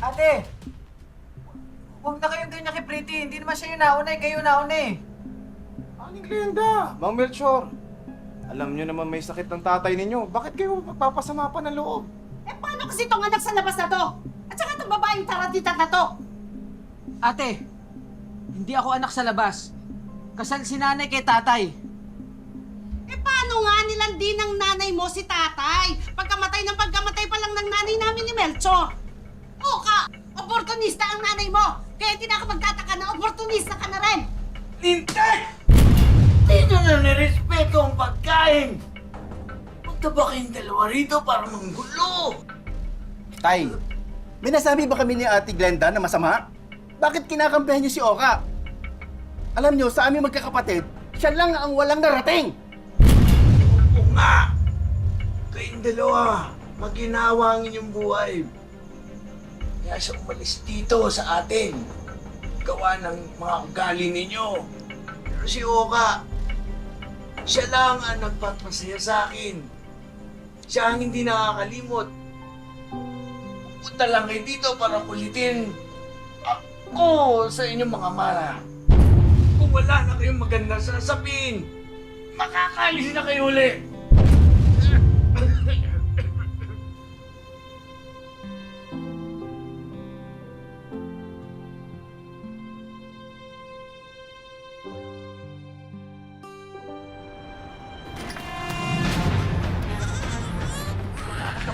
Ate! Huwag na kayong ganyan kay Pretty. Hindi naman siya yung nauna eh. Kayo nauna eh. Aling Glenda, Mang Melchor. Alam niyo naman may sakit ng tatay ninyo. Bakit kayo magpapasama pa ng loob? Eh, paano kasi itong anak sa labas na to? At saka itong babaeng taratita na to? Ate! Hindi ako anak sa labas. Kasal si nanay kay tatay. Eh, paano nga nilandi ng nanay mo si tatay? Pagkamatay ng pagkamatay pa lang ng nanay namin ni Melchor. O ka, oportunista ang nanay mo. Kaya hindi na ako magtataka na oportunista ka na rin. Hindi! Dito na nirespeto ang pagkain! Punta ba kayong dalawa rito para manggulo? Tay, may nasabi ba kami ni Ate Glenda na masama? Bakit kinakampihan niyo si Oka? Alam niyo, sa aming magkakapatid, siya lang ang walang narating. Oo nga! Kayong dalawa, maginawa ang inyong buhay. Kaya siya umalis dito sa atin. Gawa ng mga ugali ninyo. Pero si Oka, siya lang ang nagpapasaya sa akin. Siya ang hindi nakakalimot. Punta lang kayo dito para kulitin ako sa inyong mga mana. Kung wala na kayong maganda sasabihin, makakalis na kayo ulit.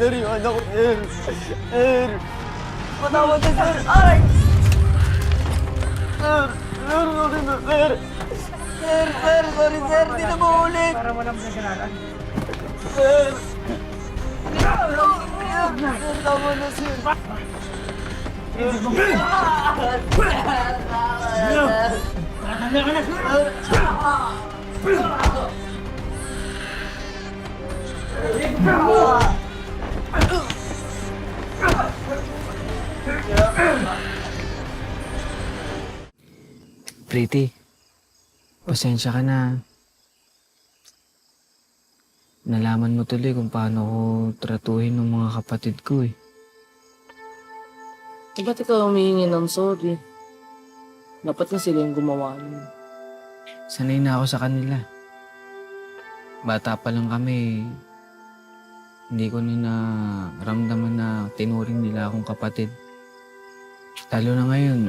serio, no, él, él. Cuando vos te sabes, ay. Ser, ser, no dime, ser. Ser, ser, sorry, ser, dile mole. Ser. No. Pretty, pasensya ka na. Nalaman mo tuloy kung paano ko tratuhin ng mga kapatid ko eh. Eh, ba't ikaw humihingi ng sorry? Dapat na sila yung gumawa nun. Sanay na ako sa kanila. Bata pa lang kami, hindi ko na naramdaman na tinuring nila akong kapatid. Lalo na ngayon,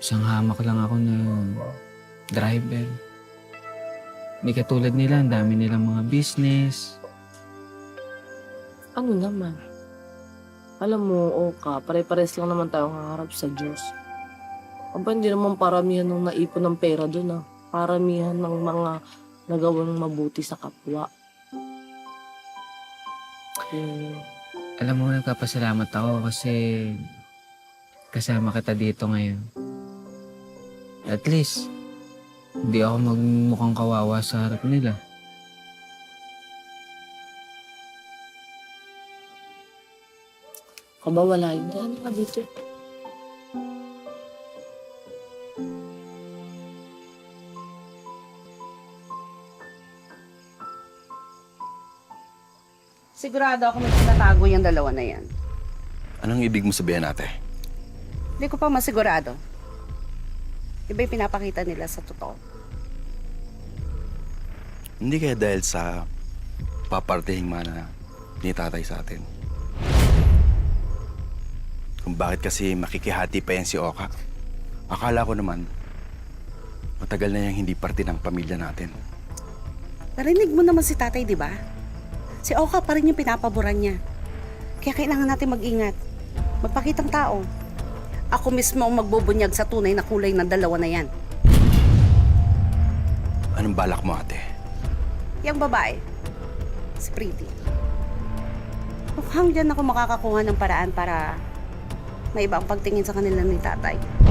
isang hamak lang ako na driver. Hindi katulad nila, ang dami nilang mga business. Ano naman? Alam mo, Oka, pare-pares lang naman tayo nangarap sa Diyos. Aba, hindi naman paramihan ng naipon ng pera doon ah. Paramihan ng mga nagawang mabuti sa kapwa. Eh, Alam mo, nagpapasalamat ako kasi kasama kita dito ngayon. At least, hindi ako magmukhang kawawa sa harap nila. kabawalain ka ano ka dito. Sigurado ako may tinatago yung dalawa na yan. Anong ibig mo sabihin, ate? Hindi ko pa masigurado. Iba yung pinapakita nila sa totoo. Hindi kaya dahil sa papartihing mana ni tatay sa atin. Kung bakit kasi makikihati pa yan si Oka. Akala ko naman, matagal na yung hindi parte ng pamilya natin. Narinig mo naman si tatay, di ba? Si Oka pa rin yung pinapaboran niya. Kaya kailangan natin mag-ingat. Magpakitang tao. Ako mismo ang magbubunyag sa tunay na kulay ng dalawa na yan. Anong balak mo, ate? Yang babae, si Pretty. Mukhang dyan ako makakakuha ng paraan para may ibang pagtingin sa kanila ni tatay.